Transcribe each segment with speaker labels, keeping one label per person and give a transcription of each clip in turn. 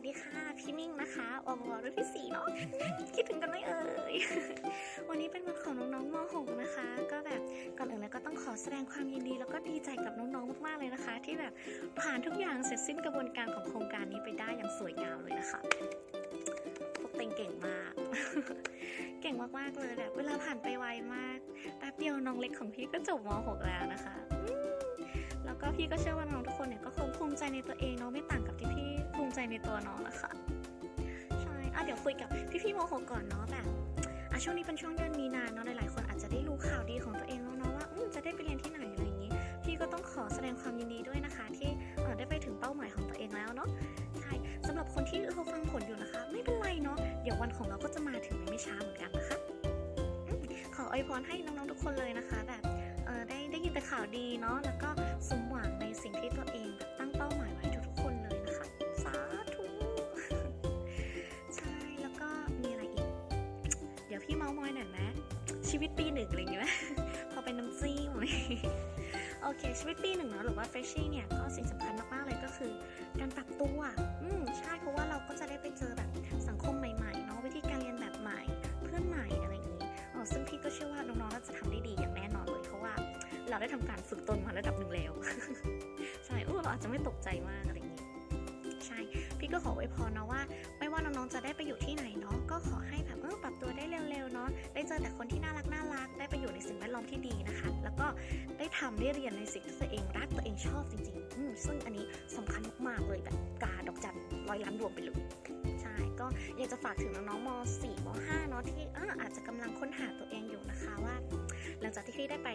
Speaker 1: สดีค่ะ พี่มิ่งนะคะอวอรุ่นที่สี่เนาะคิดถึงกันไหมเอ่ย วันนี้เป็นวันของน้องๆม .6 นะคะ ก็แบบก่อนอื่นเลยก็ต้องขอแสดงความยินดี แล้วก็ดีใจกับน้องๆมากๆเลยนะคะ ที่แบบผ่านทุกอย่างเสร็จสิ้นกระบวนการของโครงการนี้ไปได้อย่างสวยงามเลยนะคะพวกเต็งเก่งมาก เก่งมากๆเลยแบบเวลาผ่านไปไวมากแป๊บเดียวน้องเล็กของพี่ก็จบม .6 แล้วนะคะ แล้วก็พี่ก็เชื่อว่าน้องทุกคนเนี่ยก็คงภูมิใจในตัวเองเนาะไม่ต่างกับที่พี่ ใจในตัวน้องนะคะใช่อะเดี๋ยวคุยกับพี่ๆม .6 ก่อนเนาะแบบอะช่วงนี้เป็นช่วงเดือนมีนาเนาะหลายๆ คนอาจจะได้รู้ข่าวดีของตัวเองแล้วเนาะว่าอืมจะได้ไปเรียนที่ไหนอะไรอย่างงี้พี่ก็ต้องขอแสดงความยินดีด้วยนะคะ ที่ได้ไปถึงเป้าหมายของตัวเองแล้วเนาะใช่สำหรับคนที่รอฟังผลอยู่นะคะ ไม่เป็นไรเนาะเดี๋ยววันของเราก็จะมาถึงในไม่ช้าเหมือนกันนะคะขออวยพรให้น้องๆทุกคนเลยนะคะ แบบเออได้ได้ยินแต่ข่าวดีเนาะแล้วก็ พี่เมาส์มอยหน่อยไหมชีวิตปีหนึ่งอะไรอย่างเงี้ยพอเป็นน้ำจิ้มโอเค ชีวิตปีหนึ่งเนาะหรือว่าเฟรชชี่เนี่ยก็สิ่งสำคัญมากๆเลยก็คือการปรับตัวอืมใช่เพราะว่าเราก็จะได้ไปเจอแบบสังคมใหม่ๆเนาะวิธีการเรียนแบบใหม่ เพื่อนใหม่อะไรอย่างนี้เออซึ่งพี่ก็เชื่อว่าน้องๆน่าจะทำได้ดีอย่างแน่นอนเลยเพราะว่าเราได้ทำการฝึกตนมาระดับหนึ่งแล้ว ใช่โอ้เราอาจจะไม่ตกใจมากอะไรอย่างนี้ใช่ พี่ก็ขออวยพรนะว่า ไม่ว่าน้องๆจะได้ไปอยู่ที่ไหนเนาะก็ขอให้แบบเออปรับตัวได้เร็ว เจอแต่คนที่น่ารักน่ารักได้ไปอยู่ในสิ่งแวดล้อมที่ดีนะคะ แล้วก็ได้ทำได้เรียนในสิ่งที่ตัวเองรักตัวเองชอบจริงๆ ซึ่งอันนี้สำคัญมากๆเลยแบบกาดอกจันร้อยล้านดวงไปเลยใช่ก็อยากจะฝากถึงน้องๆม .4 ม .5 เนาะที่อาจจะกำลังค้นหาตัวเองอยู่นะคะว่า หลังจากที่พี่ได้ไป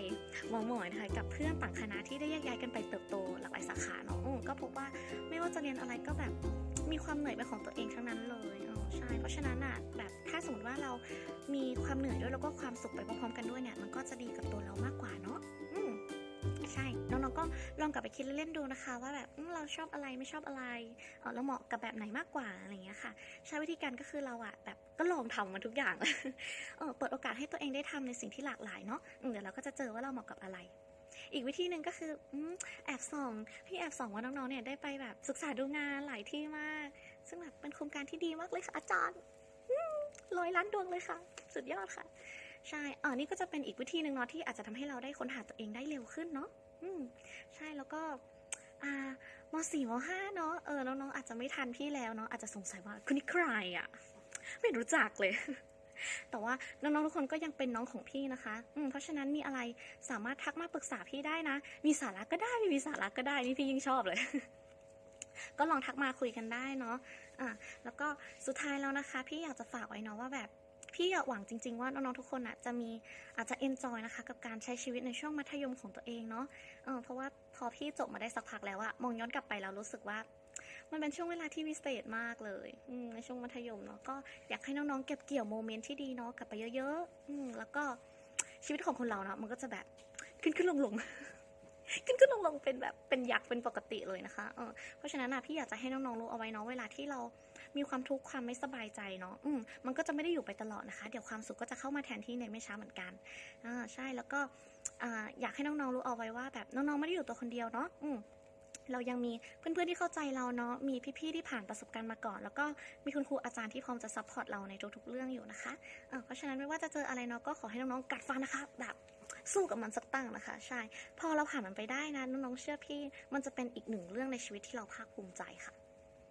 Speaker 1: มอมอยนะคะกับเพื่อนต่างคณะที่ได้แยกย้ายกันไปเติบโตหลากหลายสาขาเนาะก็พบว่าไม่ว่าจะเรียนอะไรก็แบบมีความเหนื่อยเป็นของตัวเองทั้งนั้นเลย ใช่ เพราะฉะนั้นอะแบบถ้าสมมติว่าเรามีความเหนื่อยด้วยแล้วก็ความสุขไปพร้อมๆกันด้วยเนี่ย มันก็จะดีกับตัวเรามากกว่าเนาะอืมใช่ น้องๆก็ลองกลับไปคิดเล่นๆดูนะคะ ว่าแบบเราชอบอะไรไม่ชอบอะไรเออเราเหมาะกับแบบไหนมากกว่าอะไรอย่างเงี้ยค่ะ ใช้วิธีการก็คือเราอะแบบก็ลองทำมาทุกอย่างเออเปิดโอกาสให้ตัวเองได้ทำในสิ่งที่หลากหลายเนาะเดี๋ยวเราก็จะเจอว่าเราเหมาะกับอะไรอีกวิธีหนึ่งก็คืออืมแอบส่องพี่แอบส่องว่าน้องๆเนี่ยได้ไปแบบศึกษาดูงานหลายที่มาก ซึ่งแบบเป็นโครงการที่ดีมากเลยค่ะ อาจารย์ร้อยล้านดวงเลยค่ะ สุดยอดค่ะ ใช่เออนี่ก็จะเป็นอีกวิธีหนึ่งเนาะที่อาจจะทำให้เราได้ค้นหาตัวเองได้เร็วขึ้นเนาะอืมใช่แล้วก็อ่ามสี่มห้าเนาะเออน้องๆอาจจะไม่ทันพี่แล้วเนาะอาจจะสงสัยว่าคุณนี่ใครอะไม่รู้จักเลย แต่ว่าน้องๆทุกคนก็ยังเป็นน้องของพี่นะคะอืมเพราะฉะนั้นมีอะไรสามารถทักมาปรึกษาพี่ได้นะ มีสาระก็ได้ไม่มีสาระก็ได้นี่พี่ยิ่งชอบเลย ก็ลองทักมาคุยกันได้เนาะอะแล้วก็สุดท้ายแล้วนะคะ พี่อยากจะฝากไว้เนาะว่าแบบพี่อยากหวังจริง ๆ ว่าน้องๆทุกคนอะจะมีอาจจะเอนจอยนะคะ กับการใช้ชีวิตในช่วงมัธยมของตัวเองเนาะเออเพราะว่าพอพี่จบมาได้สักพักแล้วอะมองย้อนกลับไปแล้วรู้สึกว่า มันเป็นช่วงเวลาที่วิเศษมากเลยอในช่วงมัธยมเนาะก็อยากให้น้องๆเก็บเกี่ยวโมเมนต์ที่ดีเนาะกลับไปเยอะๆอืมแล้วก็ชีวิตของคนเราเนาะมันก็จะแบบขึ้นขึ้นลงลง ขึ้นขึ้นลงลงเป็นแบบเป็นยักษ์เป็นปกติเลยนะคะเออเพราะฉะนั้นอะพี่อยากจะให้น้องๆรู้เอาไว้เนาะเวลาที่เรามีความทุกข์ความไม่สบายใจเนาะอืมมันก็จะไม่ได้อยู่ไปตลอดนะคะ เดี๋ยวความสุขก็จะเข้ามาแทนที่ในไม่ช้าเหมือนกันอ่าใช่แล้วก็อ่าอยากให้น้องๆรู้เอาไว้ว่า แบบน้องๆไม่ได้อยู่ตัวคนเดียวเนาะอืมเรายังมีเพื่อนๆที่เข้าใจเราเนาะ มีพี่ๆที่ผ่านประสบการณ์มาก่อน แล้วก็มีคุณครูอาจารย์ที่พร้อมจะซัพพอร์ตเราในทุกๆเรื่องอยู่นะคะเออเพราะฉะนั้นไม่ว่าจะเจออะไรเนาะก็ขอให้น้องๆกัดฟันนะคะแบบ สู้กับมันสักตั้งนะคะ ใช่ พอเราผ่านมันไปได้นะน้องๆเชื่อพี่ มันจะเป็นอีกหนึ่งเรื่องในชีวิตที่เราภาคภูมิใจค่ะ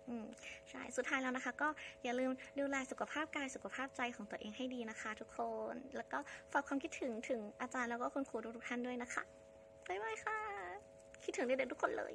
Speaker 1: อืมใช่ สุดท้ายแล้วนะคะ ก็อย่าลืมดูแลสุขภาพกายสุขภาพใจของตัวเองให้ดีนะคะ ทุกคน แล้วก็ฝากความคิดถึงถึงอาจารย์แล้วก็คุณครูทุกท่านด้วยนะคะบ๊ายบายค่ะ คิดถึงเด็กๆทุกคนเลย